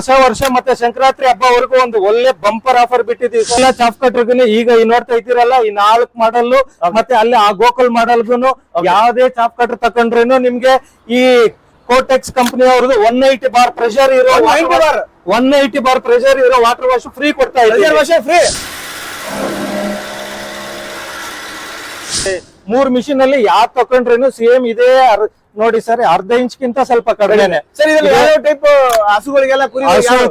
ಹೊಸ ವರ್ಷ ಮತ್ತೆ ಸಂಕ್ರಾಂತಿ ಹಬ್ಬವರೆಗೂ ಒಂದು ಒಳ್ಳೆ ಬಂಪರ್ ಆಫರ್ ಬಿಟ್ಟಿದ್ದೀವಿ. ಎಲ್ಲ ಚಾಪ್ ಕಟ್ರಿಗೂ ಈಗ ಈ ನೋಡ್ತಾ ಇದ್ದೀರಲ್ಲ ಈ ನಾಲ್ಕು ಮಾಡಲ್ ಮತ್ತೆ ಅಲ್ಲಿ ಆ ಗೋಕುಲ್ ಮಾಡಲ್ಗೂ ಯಾವ್ದೇ ಚಾಫ್ ಕಟ್ರ್ ತಕೊಂಡ್ರೇನು ನಿಮ್ಗೆ ಈ ಕೋಟೆಕ್ಸ್ ಕಂಪನಿ ಅವ್ರದ್ದು ಒನ್ ಏಯ್ಟಿ ಬಾರ್ ಪ್ರೆಷರ್ ಇರೋ 180 ಒನ್ ಏಟಿ ಬಾರ್ ಪ್ರೆಷರ್ ಇರೋ ವಾಟರ್ ವಾಶ್ ಫ್ರೀ ಕೊಡ್ತಾ ಇದ್ದೀವಿ. ವರ್ಷ ಫ್ರೀ ಮೂರ್ ಮಿಷಿನ್ ಅಲ್ಲಿ ಯಾವ್ದು ತಕೊಂಡ್ರೇನು ಸೇಮ್ ಇದೇ ನೋಡಿ ಸರ್ ಅರ್ಧ ಇಂಚ್ಗಿಂತ ಸ್ವಲ್ಪ ಕಡಿಮೆನೆ. ಟೈಪ್ ಹಸುಗಳಿಗೆಲ್ಲ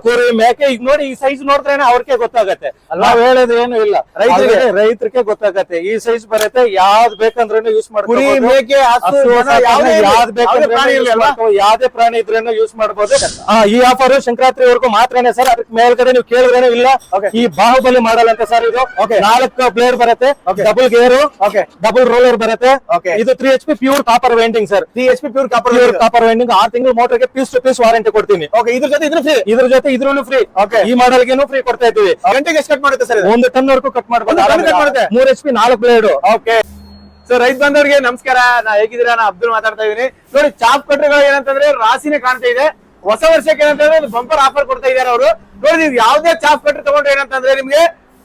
ಕುರಿ ಮೇಕೆ ಈಗ ನೋಡಿ ಈ ಸೈಜ್ ನೋಡಿದ್ರೇನೆ ಅವ್ರಿಗೆ ಗೊತ್ತಾಗತ್ತೆ? ನಾವ್ ಹೇಳೋದು ಏನು ಇಲ್ಲ. ರೈತ್ರಿಗೆ? ರೈತರಿಗೆ ಗೊತ್ತಾಗತ್ತೆ. ಈ ಸೈಜ್ ಬರುತ್ತೆ ಯಾವ್ದ್ ಬೇಕಂದ್ರೂ ಯೂಸ್ ಮಾಡ್ಬೋದು ಮೇಕೆ ಯಾವುದೇ ಬೇಕಂದ್ರೆ ಪ್ರಾಣಿ ಇದ್ರೇನು ಯೂಸ್ ಮಾಡಬಹುದು ಈ ಆಫರ್ ಸಂಕ್ರಾಂತಿವರೆಗೂ ಮಾತ್ರನೇ ಸರ್ ಅದಕ್ಕೆ ಮೇಲ್ಗಡೆ ನೀವು ಕೇಳಿದ್ರೇನು ಇಲ್ಲ. ಈ ಬಾಹುಬಲಿ ಮಾಡಲ್ ಅಂತ ಸರ್ ಇದು. ನಾಲ್ಕು ಬ್ಲೇಡ್ ಬರುತ್ತೆ ಡಬಲ್ ಗೇರು. ಡಬಲ್ ರೋಲರ್ ಬರುತ್ತೆ. ಇದು three H P pure copper winding sir. H P pure copper pure copper winding R ತಿಂಗಳು ಮೋಟರ್ಗೆ ಪೀಸ್ ಟು ಪೀಸ್ ವಾರಂಟಿ ಕೊಡ್ತೀನಿ. ಓಕೆ ಇದ್ರ ಜೊತೆ ಇದ್ರ ಫ್ರೀ ಇದ್ರ ಜೊತೆ ಇದ್ರೂ ಫ್ರೀ ಓಕೆ ಈ ಮಾಡಲ್ಗೆನು ಫ್ರೀ ಕೊಡ್ತಾ ಇದ್ದೀವಿ. ಗಂಟೆಗೆ ಎಷ್ಟು ಕಟ್ ಮಾಡುತ್ತೆ ಸರ್ ಒಂದು ಟನ್ ವರೆಗೂ ಕಟ್ ಮಾಡ್ಬೋದು? ಮೂರ್ ಎಚ್ ಪಿ ನಾಲ್ಕು ಬ್ಲೇಡ್ ಓಕೆ ಸೊ ರೈತ ಬಂದವರಿಗೆ ನಮಸ್ಕಾರ. ನಾ ಹೇಗಿದ್ದೀರಾ? ನಾ ಅಬ್ದುಲ್ ಮಾತಾಡ್ತಾ ಇದೀನಿ ನೋಡಿ ಚಾಪ್ ಕಟ್ರಿಗಳು ಏನಂತಂದ್ರೆ ರಾಸಿನೇ ಕಾಣ್ತಾ ಇದೆ. ಹೊಸ ವರ್ಷಕ್ಕೆ ಏನಂತಂದ್ರೆ ಒಂದು ಬಂಪರ್ ಆಫರ್ ಕೊಡ್ತಾ ಇದಾರೆ ಅವರು. ನೋಡಿ ನೀವು ಯಾವ್ದೇ ಚಾಪ್ ಕಟ್ರಿ ತಗೊಂಡ್ರೆ ಏನಂತಂದ್ರೆ ನಿಮ್ಗೆ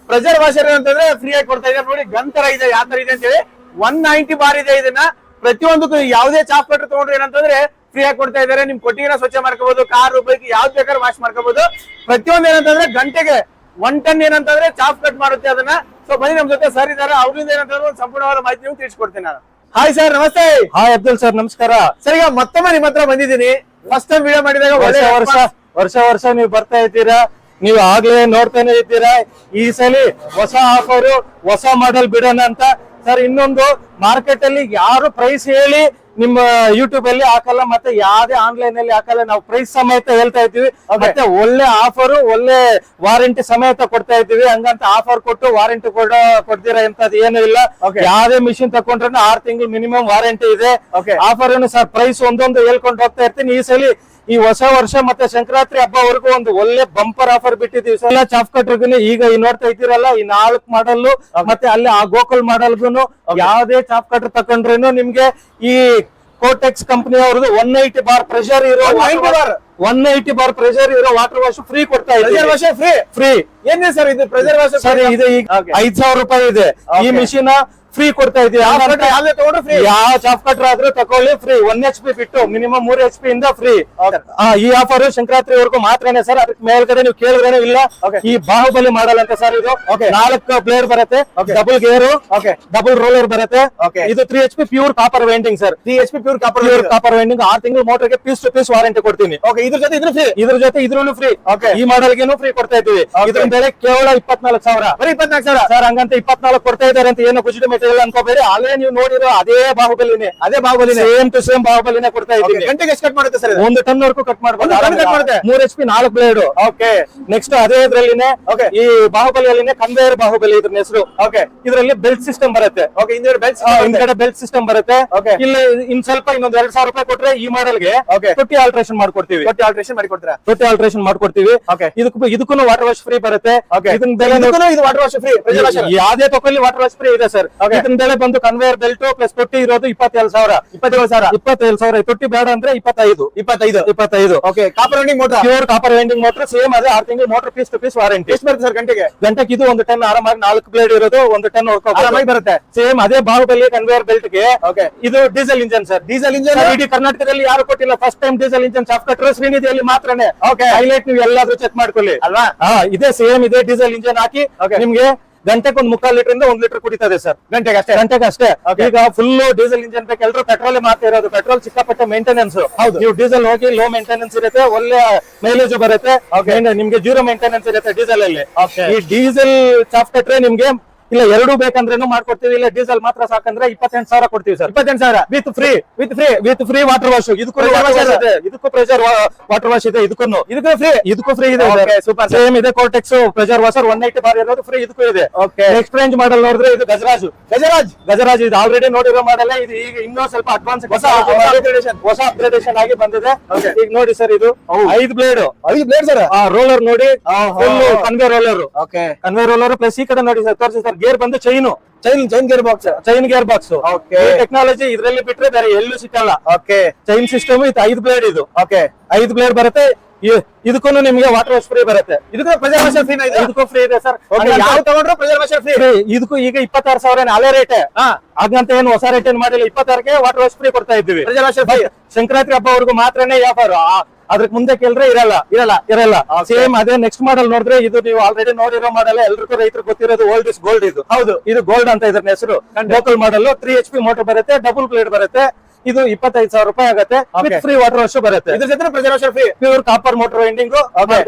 ಪ್ರೆಷರ್ ವಾಷರ್ ಏನಂತಂದ್ರೆ ಫ್ರೀ ಆಗಿ ಕೊಡ್ತಾ ಇದ್ದಾರೆ. ನೋಡಿ ಗನ್ ತರ ಇದೆ ಯಾವ ತರ ಇದೆ ಅಂತೇಳಿ. ಒನ್ ನೈಂಟಿ ಬಾರ್ ಇದೆ ಇದನ್ನ. ಪ್ರತಿಯೊಂದಕ್ಕೂ ಯಾವುದೇ ಚಾಪ್ ಪೌಡರ್ ತಗೊಂಡ್ರೆ ಏನಂತಂದ್ರೆ ಫ್ರೀ ಆಗಿ ಕೊಡ್ತಾ ಇದಾರೆ ನಿಮ್ ಕೊಟ್ಟಿಗೆನ ಸ್ವಚ್ಛ ಮಾಡ್ಕೋಬಹುದು ಕಾರು ಬೈಕ್ ಯಾವ್ದು ಬೇಕಾದ್ರೂ ವಾಶ್ ಮಾಡ್ಕೋಬಹುದು ಪ್ರತಿಯೊಂದು ಏನಂತಂದ್ರೆ ಗಂಟೆಗೆ ಒನ್ ಟನ್ ಏನಂತಂದ್ರೆ ಚಾಪ್ ಕಟ್ ಮಾಡುತ್ತೆ ಅದನ್ನ. ಸೊ ಬನ್ನಿ ನಮ್ ಜೊತೆ ಸರ್ ಇದಾರೆ ಅವ್ರಿಂದ ಏನಂತಂದ್ರೆ ಒಂದು ಸಂಪೂರ್ಣವಾದ ಮಾಹಿತಿ ನಿಮ್ಗೆ ತಿಳಿಸ್ಕೊಡ್ತೀನಿ ನಾನು. ಹಾಯ್ ಸರ್ ನಮಸ್ತೆ. ಹಾಯ್ ಅಬ್ದುಲ್ ಸರ್ ನಮಸ್ಕಾರ. ಸರ್ ಈಗ ಮತ್ತೊಮ್ಮೆ ನಿಮ್ಮ ಹತ್ರ ಬಂದಿದ್ದೀನಿ. ಫಸ್ಟ್ ಟೈಮ್ ವಿಡಿಯೋ ಮಾಡಿದಾಗ ವರ್ಷ ಒಳ್ಳೆ ವರ್ಷ ವರ್ಷ ವರ್ಷ ನೀವು ಬರ್ತಾ ಇದ್ದೀರಾ? ನೀವು ಆಗ್ಲೇ ನೋಡ್ತಾನೆ ಇದ್ದೀರಾ? ಈ ಸಲ ಹೊಸ ಆಫರ್ ಹೊಸ ಮಾಡೆಲ್ ಬಿಡೋಣ ಅಂತ ಸರ್ ಇನ್ನೊಂದು ಮಾರ್ಕೆಟ್ ಅಲ್ಲಿ ಯಾರು ಪ್ರೈಸ್ ಹೇಳಿ ನಿಮ್ಮ ಯೂಟ್ಯೂಬ್ ಅಲ್ಲಿ ಹಾಕಲ್ಲ ಮತ್ತೆ ಯಾವ್ದೇ ಆನ್ಲೈನ್ ಅಲ್ಲಿ ಹಾಕಲ್ಲ ನಾವು ಪ್ರೈಸ್ ಸಮೇತ ಹೇಳ್ತಾ ಇದ್ದೀವಿ. ಮತ್ತೆ ಒಳ್ಳೆ ಆಫರ್ ಒಳ್ಳೆ ವಾರಂಟಿ ಸಮೇತ ಕೊಡ್ತಾ ಇದ್ದೀವಿ. ಹಂಗಂತ ಆಫರ್ ಕೊಟ್ಟು ವಾರಂಟಿ ಕೊಡ ಕೊಡ್ತೀರಾ ಎಂತದ್ ಏನು ಇಲ್ಲ. ಯಾವ್ದೇ ಮಿಷಿನ್ ತಕೊಂಡ್ರೆ ಆರ್ ತಿಂಗಳು ಮಿನಿಮಮ್ ವಾರಂಟಿ ಇದೆ. ಆಫರ್ ಏನು ಸರ್ ಪ್ರೈಸ್ ಒಂದೊಂದು ಹೇಳ್ಕೊಂಡು ಹೋಗ್ತಾ ಇರ್ತೀನಿ. ಈ ಸಲ ಈ ಹೊಸ ವರ್ಷ ಮತ್ತೆ ಸಂಕ್ರಾಂತಿ ಹಬ್ಬವರೆಗೂ ಒಂದು ಒಳ್ಳೆ ಬಂಪರ್ ಆಫರ್ ಬಿಟ್ಟಿದ್ದೀವಿ ಸರ್. ಎಲ್ಲ ಚಾಪ್ ಕಟ್ರಿಗೂ ಈಗ ಈ ನೋಡ್ತಾ ಇದ್ದೀರಲ್ಲ ಈ ನಾಲ್ಕು ಮಾಡಲ್ ಮತ್ತೆ ಅಲ್ಲಿ ಆ ಗೋಕುಲ್ ಮಾಡಲ್ಗೂ ಯಾವ್ದೇ ಚಾಫ್ ಕಟ್ರ್ ತಕೊಂಡ್ರೇನು ನಿಮ್ಗೆ ಈ ಕೋಟೆಕ್ಸ್ ಕಂಪನಿ ಅವ್ರದ್ದು ಒನ್ ಏಟಿ ಬಾರ್ ಪ್ರೆಷರ್ ಇರೋ 180 ಒನ್ ಏಟಿ ಬಾರ್ ಪ್ರೆಷರ್ ಇರೋ ವಾಟರ್ ವಾಶ್ ಫ್ರೀ ಕೊಡ್ತಾ ಇದ್ದಾರೆ ಫ್ರೀ ಫ್ರೀ ಏನಿದೆ ಸರ್ ಇದು ಪ್ರೆಷರ್ ವಾಶ್ ಸರ್ ಇದು ಈಗ ಐದ್ ಸಾವಿರ ರೂಪಾಯಿ ಇದೆ. ಈ. ಮಿಷಿನ್ ಫ್ರೀ ಕೊಡ್ತಾ ಇದೀವಿ ಯಾವ ಕಟ್ರ್ ಆದ್ರೂ ತಕೊಳ್ಳಿ ಫ್ರೀ ಒನ್ ಎಚ್ ಪಿ ಬಿಟ್ಟು ಮಿನಿಮಮ್ ಮೂರ್ ಎಚ್ ಪಿ ಇಂದ ಫ್ರೀ ಈ ಆಫರ್ ಸಂಕ್ರಾಂತಿವರೆಗೂ ಮಾತ್ರನೇ ಸರ್ ಅದಕ್ಕೆ ಮೇಲ್ಗಡೆ ನೀವು ಕೇಳಿದ್ರೇನೆ ಇಲ್ಲ. ಈ ಬಾಹುಬಲಿ ಮಾಡಲ್ ಅಂತ ಸರ್ ಇದು. ನಾಲ್ಕು ಪ್ಲೇರ್ ಬರುತ್ತೆ. Double gear. ಡಬಲ್ ರೋಲರ್ ಬರುತ್ತೆ. ಇದು three H P pure copper winding sir three H P pure copper pure copper winding R ತಿಂಗಳು ಮೋಟರ್ಗೆ ಪೀಸ್ ಟು ಪೀಸ್ ವಾರಂಟಿ ಕೊಡ್ತೀನಿ. ಓಕೆ ಇದ್ರ ಜೊತೆ ಇದ್ರ ಫ್ರೀ ಇದ್ರ ಜೊತೆ ಇದ್ರೂನು ಫ್ರೀ. ಈ ಮಾಡಲ್ಗೆನು ಫ್ರೀ ಕೊಡ್ತಾ ಇದೀವಿ ಇದ್ರಿಂದ ಇದ್ರ ಬೆಲೆ ಕೇವಲ ಇಪ್ಪತ್ನಾಲ್ಕು ಸಾವಿರ. ಬರೀ ಇಪ್ಪತ್ನಾಲ್ಕು ಸಾವಿರ? ಸರ್ ಹಂಗಂತ ಇಪ್ಪತ್ನಾಲ್ಕು ಕೊಡ್ತಾ ಇದಾರೆ ಅಂತ ಏನು ಕುಜಿಡಿ ಇಲ್ಲ ಅನ್ಕೋಬೇಡಿ ನೀವು ನೋಡಿರೋ ಅದೇ ಬಾಹುಬಲಿನೇ ಅದೇ ಬಾಹುಬಲಿನೇ. ಸೇಮ್ ಟು ಸೇಮ್ ಬಾಹುಬಲಿನೇ ಕೊಡ್ತಾ ಇದ್ದೀನಿ ಗಂಟೆಗೆ ಎಷ್ಟು ಕಟ್ ಮಾಡುತ್ತೆ ಸರ್ ಒಂದು ಟನ್ ವರ್ಗೂ ಕಟ್ ಮಾಡ್ಬೋದು. ಮಾಡುತ್ತೆ? ಮೂರ್ ಎಚ್ ಪಿ ನಾಲ್ಕು ಬ್ಲೇಡ್ ಓಕೆ ನೆಕ್ಸ್ಟ್ ಅದೇ ಇದ್ರಲ್ಲಿನೇ ಓಕೆ ಈ ಬಾಹುಬಲಿಯಲ್ಲಿನೇ ಕನ್ವೇಯರ್ ಬಾಹುಬಲಿ ಇದ್ರ ಹೆಸರು. ಓಕೆ ಇದರಲ್ಲಿ ಬೆಲ್ಟ್ ಸಿಸ್ಟಮ್ ಬರುತ್ತೆ. ಓಕೆ ಹಿಂದೆ ಬೆಲ್ಟ್ ಹಿಂದ್ಗಡೆ ಬೆಲ್ಟ್ ಸಿಸ್ಟಮ್ ಬರುತ್ತೆ. ಓಕೆ ಇಲ್ಲ ಇನ್ ಸ್ವಲ್ಪ ಇನ್ನೊಂದ್ ಎರಡ್ ಸಾವಿರ ರೂಪಾಯಿ ಕೊಟ್ರೆ ಈ ಮಾಡೆಲ್ಗೆ ಗೆ ತೊಟ್ಟಿ ಆಲ್ಟ್ರೇಷನ್ ಮಾಡ್ಕೊಡ್ತೀವಿ. ಕೊಟ್ಟು ಆಲ್ಟ್ರೇಷನ್ ಮಾಡಿ ಕೊಡ್ತೀರಾ ತೊಟ್ಟಿ ಆಲ್ಟ್ರೇಷನ್ ಮಾಡ್ಕೊಡ್ತೀವಿ. ಓಕೆ ಇದಕ್ಕೂ ಇದಕ್ಕೂ ವಾಟರ್ ವಾಶ್ ಫ್ರೀ ಬರುತ್ತೆ. ಓಕೆ ಇದನ್ನ ಬೆಲೆ ವಾಟರ್ ವಾಶ್ ಫ್ರೀ ಯಾವ್ದೇ ತಕೊಳ್ಳಿ ವಾಟರ್ ವಾಶ್ ಫ್ರೀ ಇದೆ ಸರ್ ಬೆಲೆ ಬಂದು ಕನ್ವೇಯರ್ ಬೆಲ್ಟ್ ಪ್ಲಸ್ ತೊಟ್ಟಿ ಇರೋದು ಇಪ್ಪತ್ತೇಳು ಸಾವಿರ. ಇಪ್ಪತ್ತೇಳು ಸಾವಿರ. ಇಪ್ಪತ್ತೇಳು ಸಾವಿರ. ತೊಟ್ಟಿ ಬೇಡ ಅಂದ್ರೆ ಇಪ್ಪತ್ತೈದು. ಇಪ್ಪತ್ತೈದು. ಇಪ್ಪತ್ತೈದು. Okay copper winding motor pure copper winding motor same ಅದೇ ಆರು ತಿಂಗಳು motor piece to piece warranty ಎಷ್ಟು ಬರುತ್ತೆ ಸರ್ ಗಂಟೆಗೆ? ಗಂಟೆಗೆ ಇದು ಒಂದು ಟನ್ ಆರಾಮಾಗಿ ನಾಲ್ಕು ಬ್ಲೇಡ್ ಇರೋದು ಒಂದು ಟನ್ ಆರಾಮಾಗಿ ಬರುತ್ತೆ. ಸೇಮ್ ಅದೇ ಬಾಹುಬಲಿ ಕನ್ವೇಯರ್ ಬೆಲ್ಟ್ಗೆ ಓಕೆ ಇದು diesel engine sir diesel engine ಇಡೀ ಕರ್ನಾಟಕದಲ್ಲಿ ಯಾರು ಕೊಟ್ಟಿಲ್ಲ. First time diesel engine soft cutter ಶ್ರೀನಿಧಿಯಲ್ಲಿ ಮಾತ್ರನೇ. ಓಕೆ ಹೈಲೈಟ್ ನೀವು ಎಲ್ಲಾದ್ರೂ ಚೆಕ್ ಮಾಡ್ಕೊಳ್ಳಿ. ಅಲ್ವಾ? ಇದೇ ಸೇಮ್ ಇದೆ ಡೀಸೆಲ್ ಇಂಜನ್ ಹಾಕಿ. ನಿಮ್ಗೆ ಗಂಟೆಗೆ ಒಂದ್ ಮುಕ್ಕಾಲ್ ಲೀಟರ್ ಇಂದ ಒಂದ್ ಲೀಟರ್ ಕುಡಿತದೆ ಸರ್. ಗಂಟೆಗೆ ಅಷ್ಟೇ? ಗಂಟೆಗೆ ಅಷ್ಟೇ. ಈಗ ಫುಲ್ ಡೀಸೆಲ್ ಇಂಜಿನ್ ಬೇಕು ಎಲ್ಲರೂ ಪೆಟ್ರೋಲ್ ಮಾಡ್ತಾ ಇರೋದು. ಪೆಟ್ರೋಲ್ ಸಿಕ್ಕಾಪಟ್ಟೆ ಮೇಂಟೆನೆನ್ಸ್ ಹೌದು. ನೀವು ಡೀಸೆಲ್ ಹೋಗಿ ಲೋ ಮೇಂಟೆನೆನ್ಸ್ ಇರುತ್ತೆ ಒಳ್ಳೆ ಮೈಲೇಜ್ ಬರುತ್ತೆ. ನಿಮ್ಗೆ ಜೀರೋ ಮೇಂಟೆನೆನ್ಸ್ ಇರುತ್ತೆ ಡೀಸೆಲ್ ಅಲ್ಲಿ. ಈ ಡೀಸೆಲ್ ಚಾಫ್ ಕಟ್ರೆ ನಿಮ್ಗೆ ಇಲ್ಲ ಎರಡು ಬೇಕಂದ್ರೇನು ಮಾಡ್ಕೊಡ್ತೀವಿ. ಇಲ್ಲ ಡೀಸೆಲ್ ಮಾತ್ರ ಸಾಕಂದ್ರೆ ಇಪ್ಪತ್ತೆಂಟು ಸಾವಿರ ಕೊಡ್ತೀವಿ ಸರ್. ಇಪ್ಪತ್ತೆಂಟು ಸಾವಿರ? With free with free with free water wash ಇದಕ್ಕೂ ಇದಕ್ಕೂ ಪ್ರೆಷರ್ ವಾಟರ್ ವಾಶ್ ಇದೆ. ಇದಕ್ಕೂ. ಇದಕ್ಕೂ ಫ್ರೀ ಇದಕ್ಕೂ ಫ್ರೀ ಇದೆ ಸೂಪರ್. ಸೇಮ್ ಇದೆ ಕೋಟೆಕ್ಸ್ pressure washer one eighty bar ಇರೋದು ಫ್ರೀ ಇದಕ್ಕೂ ಇದೆ. ನೆಕ್ಸ್ಟ್ ರೇಂಜ್ ಮಾಡಲ್ ನೋಡಿದ್ರೆ ಇದು ಗಜರಾಜ್. ಗಜರಾಜ್? ಗಜರಾಜ್ ಇದು ಆಲ್ರೆಡಿ ನೋಡಿರೋ ಮಾಡಲ್ಲ ಇದು ಈಗ ಇನ್ನೂ ಸ್ವಲ್ಪ ಅಡ್ವಾನ್ಸ್ ಹೊಸ- ಹೊಸ ಅಪ್ಗ್ರೇಡೇಷನ್ ಆಗಿ ಬಂದಿದೆ. ಈಗ ನೋಡಿ ಸರ್ ಇದು. ಐದು ಬ್ಲೇಡ್ ಐದು ಬ್ಲೇಡ್ ಸರ್ ಆ ರೋಲರ್ ನೋಡಿ. Convey convey roller okay convey roller plus ಈ ಕಡೆ ನೋಡಿ ಸರ್ ತೋರಿಸಿ ಸರ್ ಗೇರ್ ಬಂದು chain chain chain gear box chain gear box okay technology ಇದ್ರಲ್ಲಿ ಬಿಟ್ರೆ ಬೇರೆ ಎಲ್ಲೂ ಸಿಕ್ಕಲ್ಲ. ಓಕೆ ಚೈನ್ ಸಿಸ್ಟಮ್ ಇದು ಐದು ಬ್ಲೇಡ್ ಇದು. ಓಕೆ ಐದು ಬ್ಲೇಡ್ ಬರುತ್ತೆ ಇದಕ್ಕೂ ನಿಮ್ಗೆ ವಾಟರ್ ವಾಶ್ ಫ್ರೀ ಬರುತ್ತೆ. ಇದಕ್ಕೂ ಪ್ರೆಸರ್ವೇಷನ್ ಫ್ರೀ ಇದೆ? ಇದಕ್ಕೂ ಫ್ರೀ ಇದೆ ಸರ್ ಓಕೆ ಯಾವ ತಗೊಂಡ್ರು ಪ್ರೆಸರ್ವೇಷನ್ ಫ್ರೀ ಇದಕ್ಕೂ ಈಗ ಇಪ್ಪತ್ತಾರು ಸಾವಿರ ಅಲೆ ರೇಟ್ ಹಾ. ಹಾಗಂತ ಏನು ಹೊಸ ರೇಟ್ ಏನ್ ಮಾಡಿಲ್ಲ ಇಪ್ಪತ್ತಾರಕ್ಕೆ ವಾಟರ್ ವಾಶ್ ಫ್ರೀ ಕೊಡ್ತಾ ಇದ್ದೀವಿ. ಸಂಕ್ರಾಂತಿ ಹಬ್ಬವರೆಗೂ ಮಾತ್ರನೇ ವ್ಯಾಪಾರ ಅದ್ರಕ್ ಮುಂದೆ ಕೇಳಿದ್ರೆ ಇರಲ್ಲ ಇರಲ್ಲ ಇರಲ್ಲ. ಸೇಮ್ ಅದೇ ನೆಕ್ಸ್ಟ್ ಮಾಡಲ್ ನೋಡಿದ್ರೆ ಇದು ನೀವು ಆಲ್ರೆಡಿ ನೋಡಿರೋ ಮಾಡಲ್ ಎಲ್ರಿಗೂ ರೈತರು ಗೊತ್ತಿರೋದು ಓಲ್ಡ್ ಇಸ್ ಗೋಲ್ಡ್ ಇದು. ಹೌದು. ಇದು ಗೋಲ್ಡ್ ಅಂತ ಇದ್ರ ಹೆಸರು. Local model three H P motor ಬರುತ್ತೆ ಡಬಲ್ ಪ್ಲೇಟ್ ಬರುತ್ತೆ. ಇದು ಇಪ್ಪತ್ತೈದು ಸಾವಿರ ರೂಪಾಯಿ ಆಗುತ್ತೆ. ಫ್ರೀ ವಾಟರ್ ವಾಶ್ ಬರುತ್ತೆ. ಇದ್ರ ಜೊತೆ preservation free pure copper motor winding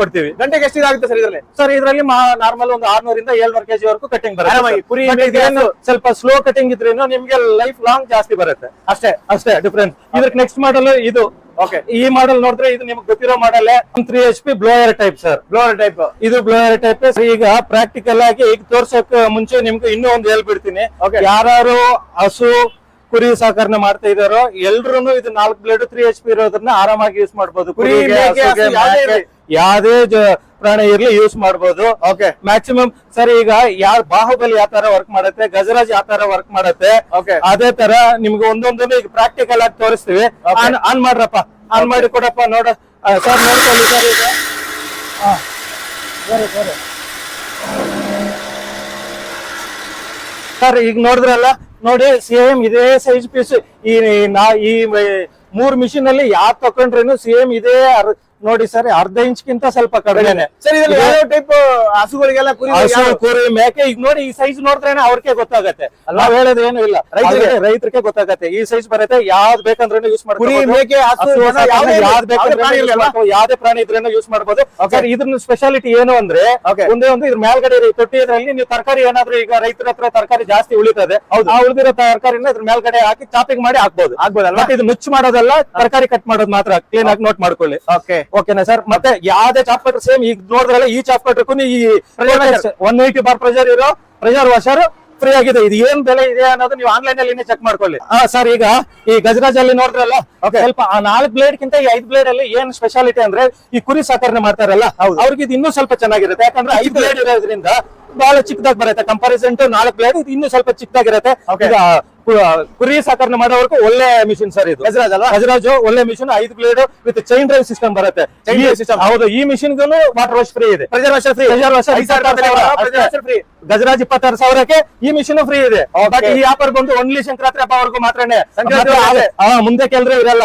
ಕೊಡ್ತೀವಿ ಗಂಟೆಗೆ ಎಷ್ಟು ಇದಾಗುತ್ತೆ ಸರ್ ಇದರಲ್ಲಿ? ಸರ್ ಇದರಲ್ಲಿ ನಾರ್ಮಲ್ ಒಂದು ಆರ್ನೂರಿಂದ ಏಳ್ನೂರು ಕೆಜಿ ವರೆಗೂ ಕಟಿಂಗ್ ಬರುತ್ತೆ ಇದೇನು ಸ್ವಲ್ಪ ಸ್ಲೋ ಕಟಿಂಗ್ ಇದ್ರೇನು ನಿಮ್ಗೆ ಲೈಫ್ ಲಾಂಗ್ ಜಾಸ್ತಿ ಬರುತ್ತೆ. ಅಷ್ಟೇ. ಅಷ್ಟೇ ಡಿಫ್ರೆನ್ಸ್ ಇದಕ್ಕೆ ನೆಕ್ಸ್ಟ್ ಮಾಡಲ್ ಇದು. ಓಕೆ ಈ ಮಾಡಲ್ ನೋಡಿದ್ರೆ ಇದು ನಿಮ್ಗೆ ಗೊತ್ತಿರೋ model three H P blower type sir blower type ಇದು ಬ್ಲೋಯರ್ ಟೈಪ್ ಈಗ ಪ್ರಾಕ್ಟಿಕಲ್ ಆಗಿ ಈಗ ತೋರ್ಸಕ್ ಮುಂಚೆ ನಿಮ್ಗೆ ಇನ್ನೂ ಒಂದು ಹೇಳ್ಬಿಡ್ತೀನಿ. ಯಾರು ಹಸು ಕುರಿ ಸಹಕರಣೆ ಮಾಡ್ತಾ ಇದಾರೋ ಎಲ್ರು ಇದು ನಾಲ್ಕು ಬ್ಲೇಡ್ ತ್ರೀ ಎಚ್ ಪಿ ಇರೋದ್ರನ್ನ ಆರಾಮಾಗಿ ಯೂಸ್ ಹಸುಗೆ, ಯಾವ್ದೇ ಪ್ರಾಣಿ ಇರ್ಲಿ ಯೂಸ್ ಮಾಡ್ಬೋದು. ಓಕೆ ಮ್ಯಾಕ್ಸಿಮಮ್ ಸರ್ ಈಗ ಯಾರ್ ಬಾಹುಬಲಿ ಯಾವ ತರ ವರ್ಕ್ ಮಾಡುತ್ತೆ ಗಜರಾಜ್ ಯಾವ ತರ ವರ್ಕ್ ಮಾಡುತ್ತೆ ಓಕೆ ಅದೇ ತರ ನಿಮ್ಗೆ ಒಂದೊಂದನ್ನು ಈಗ ಪ್ರಾಕ್ಟಿಕಲ್ ಆಗಿ ತೋರಿಸ್ತೀವಿ. ಆನ್ ಮಾಡ್ರಪ್ಪ. ಆನ್ ಮಾಡಿ ಕೊಡಪ್ಪ ನೋಡ ಸರ್ ನೋಡ್ಕೊಳ್ಳಿ ಸರ್ ಈಗ. ಸರ್ ಈಗ ನೋಡಿದ್ರಲ್ಲ ನೋಡಿ ಸೇಮ್ ಇದೇ ಸೈಜ್ ಪೀಸ್ ಈ ನಾ, ಈ ಮೂರ್ ಮಿಷಿನ್ ಅಲ್ಲಿ ಯಾವ್ದು ತಕೊಂಡ್ರೇನು ಸೇಮ್ ಇದೇ ನೋಡಿ ಸರ್ ಅರ್ಧ ಇಂಚ್ಗಿಂತ ಸ್ವಲ್ಪ ಕಡಿಮೆನೆ. ಸರ್ ಇದ್ರಲ್ಲಿ ಯಾವ ಟೈಪ್ ಹಸುಗಳಿಗೆಲ್ಲ ಕುರಿ ಮೇಕೆ ಈಗ ನೋಡಿ ಈ ಸೈಜ್ ನೋಡಿದ್ರೇನೆ ಅವ್ರಿಗೆ ಗೊತ್ತಾಗತ್ತೆ. ನಾವ್ ಹೇಳೋದು ಏನು ಇಲ್ಲ. ರೈತರಿಗೆ? ರೈತರಿಗೆ ಗೊತ್ತಾಗತ್ತೆ. ಈ ಸೈಜ್ ಬರತ್ತೆ ಯಾವ್ದ್ ಬೇಕಂದ್ರೆ ಯೂಸ್ ಮಾಡ್ಬೋದು ಯಾವ್ದೇ ಪ್ರಾಣಿ ಇದ್ರೇನು ಯೂಸ್ ಮಾಡ್ಬೋದು. ಸರ್ ಇದ್ರ ಸ್ಪೆಷಾಲಿಟಿ ಏನು ಅಂದ್ರೆ. ಒಂದೇ ಒಂದು ಇದ್ರ ಮೇಲ್ಗಡೆ ಇರೋ ತೊಟ್ಟಿ ಇದ್ರಲ್ಲಿ ನೀವು ತರಕಾರಿ ಏನಾದ್ರೂ ಈಗ ರೈತರ ಹತ್ರ ತರಕಾರಿ ಜಾಸ್ತಿ ಉಳಿತದೆ ಆ ಉಳಿದಿರೋ ತರಕಾರಿನ ಇದ್ರ ಮೇಲ್ಗಡೆ ಹಾಕಿ ಚಾಪಿಂಗ್ ಮಾಡಿ ಹಾಕ್ಬೋದು. ಆಗ್ಬೋದಲ್ಲ ಇದು ನುಚ್ಚು ಮಾಡೋದಲ್ಲ ತರಕಾರಿ ಕಟ್ ಮಾಡೋದು ಮಾತ್ರ. ಕ್ಲೀನ್ ಆಗಿ ನೋಟ್ ಮಾಡ್ಕೊಳ್ಳಿ. ಓಕೆ ಓಕೆನಾ ಸರ್? ಮತ್ತೆ ಯಾವ್ದೇ ಚಾಪ್ ಕಟ್ರ್ ಸೇಮ್ ಈಗ ನೋಡಿದ್ರಲ್ಲ ಈ ಚಾಪ್ ಕಟ್ರಕ್ಕೂ ಈ ಒನ್ ಏಯ್ಟಿ ಬಾರ್ ಪ್ರೆಷರ್ ಇರೋ ಪ್ರೆಷರ್ ವಾಷರ್ ಫ್ರೀ ಆಗಿದೆ. ಇದು ಏನ್ ಬೆಲೆ ಇದೆ ಅನ್ನೋದು ನೀವು ಆನ್ಲೈನ್ ಅಲ್ಲಿ ಚೆಕ್ ಮಾಡ್ಕೊಳ್ಳಿ. ಹಾ ಸರ್ ಈಗ ಈ ಗಜರಾಜ್ ಅಲ್ಲಿ ನೋಡಿದ್ರಲ್ಲ ಸ್ವಲ್ಪ ಆ ನಾಲ್ಕು ಬ್ಲೇಡ್ ಕಿಂತ ಈ ಐದು ಬ್ಲೇಡ್ ಅಲ್ಲಿ ಏನ್ ಸ್ಪೆಷಾಲಿಟಿ ಅಂದ್ರೆ ಈ ಕುರಿ ಸಾಕರಣೆ ಮಾಡ್ತಾರಲ್ಲ ಅವ್ರಿಗೆ ಇದು ಇನ್ನೂ ಸ್ವಲ್ಪ ಚೆನ್ನಾಗಿರುತ್ತೆ. ಯಾಕಂದ್ರೆ ಐದು ಬ್ಲೇಡ್ ಇರೋದ್ರಿಂದ ಬಹಳ ಚಿಕ್ಕದಾಗಿ ಬರುತ್ತೆ. ಕಂಪಾರಿಸನ್ ಟು ನಾಲ್ಕು ಬ್ಲೇಡ್ ಇದು ಇನ್ನೂ ಸ್ವಲ್ಪ ಚಿಕ್ಕದಾಗಿರುತ್ತೆ. ಈಗ ಕುರಿ ಸಾಕಣೆ ಮಾಡೋವರೆಗೂ ಒಳ್ಳೆ ಮಿಷಿನ್ ಸರ್ ಇದು. ಗಜರಾಜ್ ಅಲ್ವಾ? ಹಜರಾಜ್ ಒಳ್ಳೆ ಮಿಷಿನ್ ಐದು blade with chain drive system ಬರುತ್ತೆ. ಸಿಸ್ಟಮ್ ಹೌದು ಈ ಮಿಷಿನ್ ವಾಟರ್ ವಾಶ್ ಫ್ರೀ ಇದೆ. ಪ್ರೆಸರ್ವೇಷನ್ ಫ್ರೀ ಗಜರಾಜ್ ಇಪ್ಪತ್ತಾರು ಸಾವಿರಕ್ಕೆ ಈ ಮಿಷಿನ್ ಫ್ರೀ ಇದೆ. ಬಟ್ ಈ ಆಫರ್ ಬಂದು ಒನ್ಲಿ ಸಂಕ್ರಾಂತಿ ಹಬ್ಬವರೆಗೂ ಮಾತ್ರನೇ. ಮುಂದೆ ಕೆಲ್ರೆ ಇರಲ್ಲ.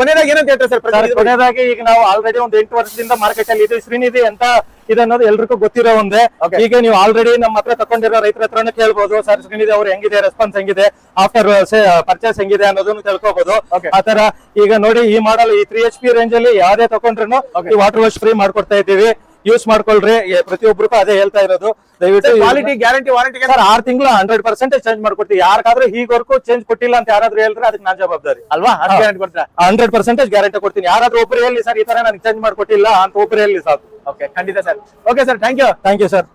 ಕೊನೆಯದಾಗಿ ಏನಂತ ಹೇಳ್ತಾರೆ ಸರ್, ಕೊನೆಯದಾಗಿ ಈಗ ನಾವು ಆಲ್ರೆಡಿ ಒಂದು ಎಂಟು ವರ್ಷದಿಂದ ಮಾರ್ಕೆಟ್ ಅಲ್ಲಿ ಇದು ಶ್ರೀನಿಧಿ ಅಂತ ಇದನ್ನೋದು ಎಲ್ರಿಗೂ ಗೊತ್ತಿರೋ ಒಂದೇ. ಈಗ ನೀವು ಆಲ್ರೆಡಿ ನಮ್ಮ ಹತ್ರ ತಕೊಂಡಿರೋ ರೈತರ ಹತ್ರನೇ ಕೇಳ್ಬೋದು. ಸರ್ ಶ್ರೀನಿಧಿ ಅವ್ರು ಹೆಂಗಿದೆ ರೆಸ್ಪಾನ್ಸ್ ಹೆಂಗಿದೆ ಆಫ್ಟರ್ ಪರ್ಚೇಸ್ ಹೆಂಗಿದೆ ಅನ್ನೋದನ್ನು ತಿಳ್ಕೊಬಹುದು. ಆತರ ಈಗ ನೋಡಿ ಈ ಮಾಡಲ್ ಈ ತ್ರೀ ಎಚ್ ಪಿ ರೇಂಜ್ ಅಲ್ಲಿ ಯಾವ್ದೇ ತಕೊಂಡ್ರು Okay. ವಾಟರ್ ವಾಶ್ ಫ್ರೀ ಮಾಡ್ಕೊಡ್ತಾ ಇದ್ದೀವಿ. ಯೂಸ್ ಮಾಡ್ಕೊಳ್ರಿ. ಪ್ರತಿಯೊಬ್ರಿಗೂ ಅದೇ ಹೇಳ್ತಾ ಇರೋದು. ದಯವಿಟ್ಟು ಕ್ವಾಲಿಟಿ ಗ್ಯಾರಂಟಿ ವಾರಂಟಿ ಸರ್ ಆರ್ ತಿಂಗಳು ಹಂಡ್ರೆಡ್ ಪರ್ಸೆಂಟ್ ಚೇಂಜ್ ಮಾಡ್ಕೊಡ್ತೀವಿ. ಯಾರಾದ್ರೂ ಈಗವರೆಗೂ ಚೇಂಜ್ ಕೊಟ್ಟಿಲ್ಲ ಅಂತ ಯಾರಾದ್ರೂ ಹೇಳಿದ್ರೆ ಅದಕ್ಕೆ ನಾನು ಜವಾಬ್ದಾರಿ. ಅಲ್ವಾ? ಗ್ಯಾರಂಟಿ ಕೊಡ್ತೀರಾ? ಹಂಡ್ರೆಡ್ ಪರ್ಸೆಂಟೇಜ್ ಗ್ಯಾರಂಟಿ ಕೊಡ್ತೀನಿ. ಯಾರಾದ್ರೂ ಒಬ್ರು ಹೇಳಿ ಸರ್ ಈ ತರ ನನಗೆ ಚೇಂಜ್ ಮಾಡ್ಕೊಟ್ಟಿಲ್ಲ ಅಂತ ಒಬ್ರು ಹೇಳಿ ಸಾಕು. ಓಕೆ ಖಂಡಿತ sir. Okay sir thank you thank you sir